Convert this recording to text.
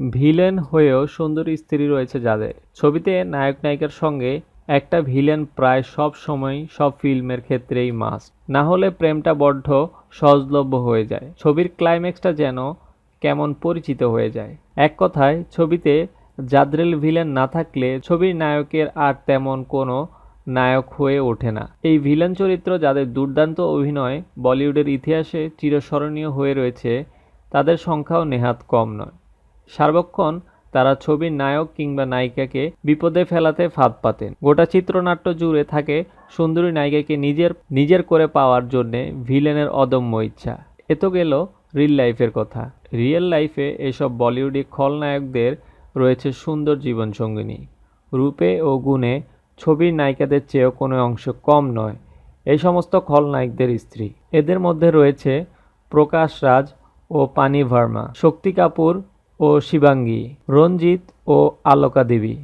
Villain হয়েও সুন্দর স্ত্রী রয়েছে যাদের। ছবিতে নায়ক নায়িকার সঙ্গে একটা ভিলেন প্রায় সব সময় সব ফিল্মের ক্ষেত্রেই মাস্ট না হলে প্রেমটা বড্ড সহজলভ্য হয়ে যায়। ছবির ক্লাইম্যাক্সটা যেন কেমন পরিচিত হয়ে যায়। এক কথায়, ছবিতে জাদ্রেল ভিলেন না থাকলে ছবির নায়কের আর তেমন কোনো নায়ক হয়ে ওঠে না। এই ভিলেন চরিত্র যাদের দুর্দান্ত অভিনয় বলিউডের ইতিহাসে চিরস্মরণীয় হয়ে রয়েছে, তাদের সংখ্যাও নেহাত কম নয়। সার্বক্ষণ তারা ছবির নায়ক কিংবা নায়িকাকে বিপদে ফেলাতে ফাঁদ পাতেন। গোটা চিত্রনাট্য জুড়ে থাকে সুন্দরী নায়িকাকে নিজের নিজের করে পাওয়ার জন্যে ভিলেনের অদম্য ইচ্ছা। এ তো গেল রিল লাইফের কথা। রিয়েল লাইফে এসব বলিউডি খলনায়কদের রয়েছে সুন্দর জীবনসঙ্গিনী। রূপে ও গুণে ছবির নায়িকাদের চেয়েও কোনো অংশ কম নয় এই সমস্ত খলনায়কদের স্ত্রী। এদের মধ্যে রয়েছে প্রকাশ রাজ ও পানি ভার্মা। শক্তি কাপুর ও শিবাঙ্গী রঞ্জিত ও আলোকা দেবী